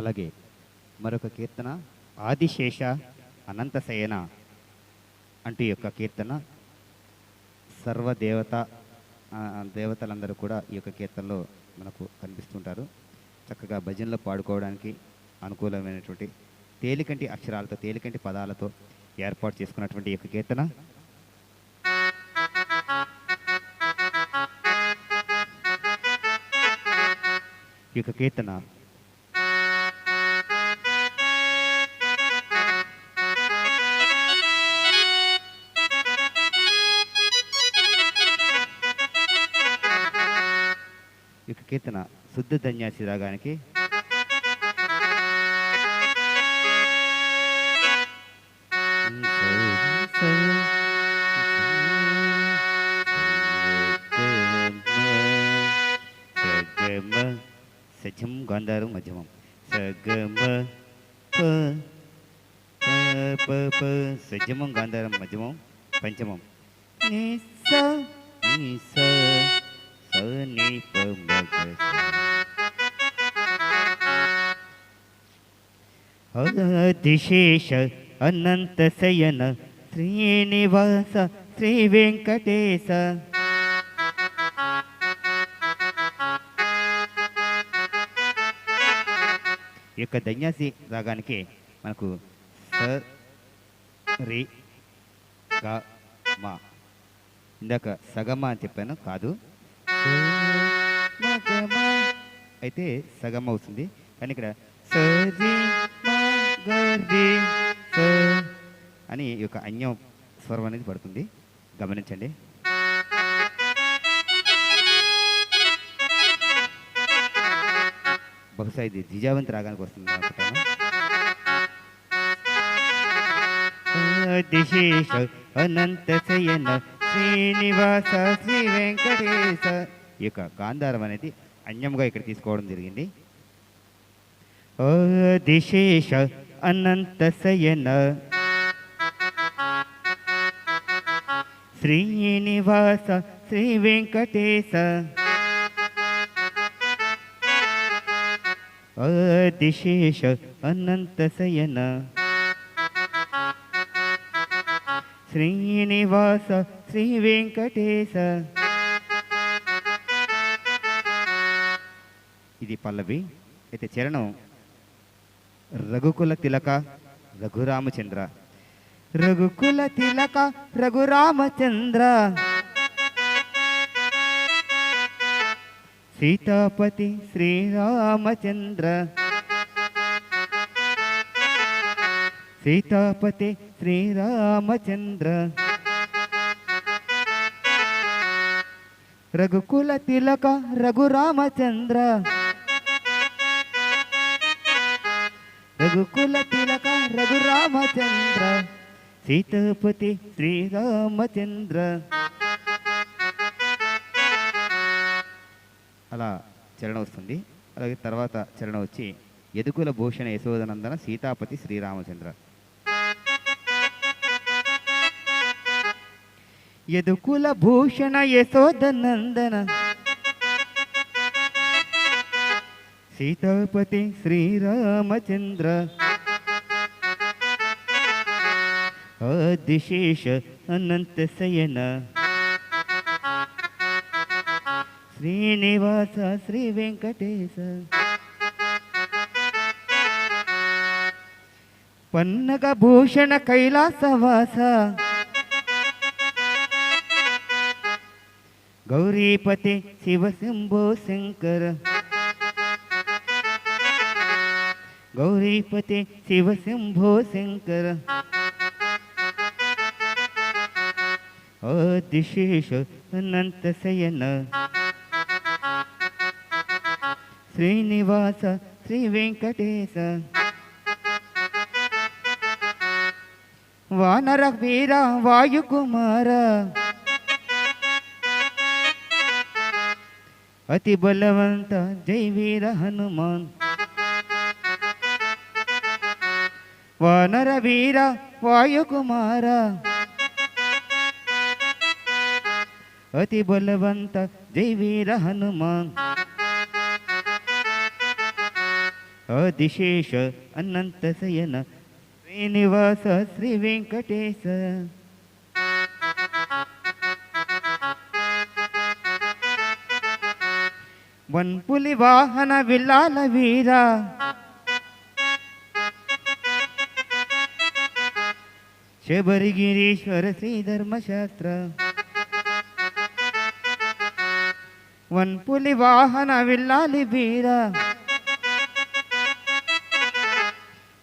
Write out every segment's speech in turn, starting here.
అలాగే మరొక కీర్తన ఆదిశేష అనంతశయన అంటూ ఈ యొక్క కీర్తన. సర్వదేవత దేవతలందరూ కూడా ఈ యొక్క కీర్తనలో మనకు కనిపిస్తుంటారు. చక్కగా భజనలో పాడుకోవడానికి అనుకూలమైనటువంటి తేలికంటి అక్షరాలతో తేలికంటి పదాలతో ఏర్పాటు చేసుకున్నటువంటి ఈ యొక్క కీర్తన. ఈ యొక్క కీర్తన యొక్క కీర్తన శుద్ధ ధన్యాసి రాగానికి సత్యం గాంధారం మధ్యమం సగమ ప ప ప ప సత్యమం గాంధారం మధ్యమం పంచమం ని స ని స స ని ప మ గ స. ఆదిశేష అనంత శయన శ్రీనివాస శ్రీ వెంకటేశ ఈ యొక్క ధన్యాసి రాగానికి మనకు స రి గ మా ఇందాక సగమ అని చెప్పాను కాదు స, మ, గ, మ. అయితే సగం అవుతుంది. కానీ ఇక్కడ స అని ఈ యొక్క అన్యం స్వరం అనేది పడుతుంది. గమనించండి. బహుశా ఇది జిజావంతి రాగానికి వస్తుంది అనుకుంటాను. అనంత శయన శ్రీనివాస శ్రీ వెంకటేశ ఈ యొక్క గాంధారం అనేది అన్యంగా ఇక్కడ తీసుకోవడం జరిగింది. దిశేష అనంత శయన శ్రీనివాస శ్రీ వెంకటేశ అతిశేష అనంత శయన శ్రీనివాస శ్రీ వెంకటేశ ఇది పల్లవి. అయితే చరణం రఘుకుల తిలక రఘురామచంద్ర. రఘుకుల తిలక రఘురామచంద్ర. సీతాపతి శ్రీరామచంద్ర. సీతాపతి శ్రీరామచంద్ర. రఘుకుల తిలక రఘురామచంద్ర. రఘుకుల తిలక రఘురామచంద్ర సీతాపతి శ్రీరామచంద్ర. అలా చరణం వస్తుంది. అలాగే తర్వాత చరణం వచ్చి యదుకుల భూషణ యశోదనందన సీతాపతి శ్రీరామచంద్ర. యదుకుల భూషణ యశోదనందన సీతాపతి శ్రీరామచంద్ర ఆదిశేష అనంత శయన శ్రీనివాస శ్రీ వెంకటేశ పన్నగ భూషణ కైలాసవాస గౌరీపతి శివశంభో శంకర. గౌరీపతి శివశంభో శంకర ఆదిశేష అనంత శయన. శ్రీనివాస శ్రీ వెంకటేశ. వానర వీర వాయుకుమార. అతి బలవంత జై వీర హనుమాన్. వానర వీర వాయుకుమార. అతి బలవంత జై వీర హనుమాన్. ఆదిశేష అనంత శయన శ్రీనివాస శ్రీ వెంకటేశ. వన్పులి వాహన విల్లాల వీరా. శబరిగిరీశ్వర శ్రీ ధర్మశాస్త్ర వన్పులి వాహన విల్లాలి వీర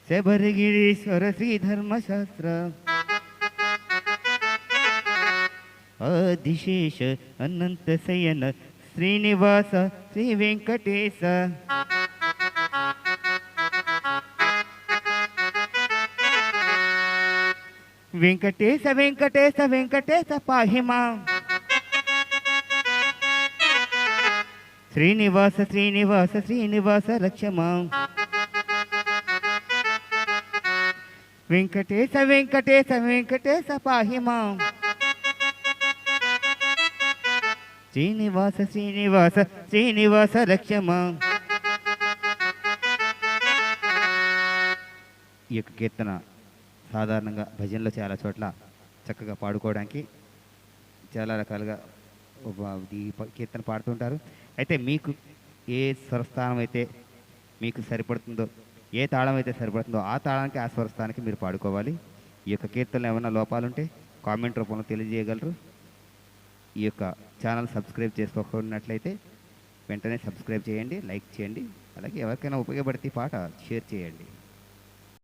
శబరిగిరీశ్వర శ్రీ ధర్మశాస్త్ర ఆదిశేష అనంత శయన శ్రీనివాస శ్రీ వెంకటేశ వెంకటేశ వెంకటేశ వెంకటేశ పాహిమా. శ్రీనివాస శ్రీనివాస శ్రీనివాస లక్ష్మా. వెంకటేశ వెంకటేశ వెంకటేశ పాహిమా. శ్రీనివాస శ్రీనివాస శ్రీనివాస రక్షమా ఈ యొక్క కీర్తన. సాధారణంగా భజనలో చాలా చోట్ల చక్కగా పాడుకోవడానికి చాలా రకాలుగా ఈ కీర్తన పాడుతుంటారు అయితే మీకు ఏ స్వరస్థానం అయితే మీకు సరిపడుతుందో ఏ తాళం అయితే సరిపడుతుందో ఆ తాళానికి ఆ స్వరస్థానికి మీరు పాడుకోవాలి. ఈ యొక్క కీర్తనలో ఏమైనా లోపాలుంటే కామెంట్ రూపంలో తెలియజేయగలరు. ఈ యొక్క ఛానల్ సబ్స్క్రైబ్ చేసుకోకున్నట్లయితే వెంటనే సబ్స్క్రైబ్ చేయండి లైక్ చేయండి. అలాగే ఎవరికైనా ఉపయోగపడితే ఈ పాట షేర్ చేయండి.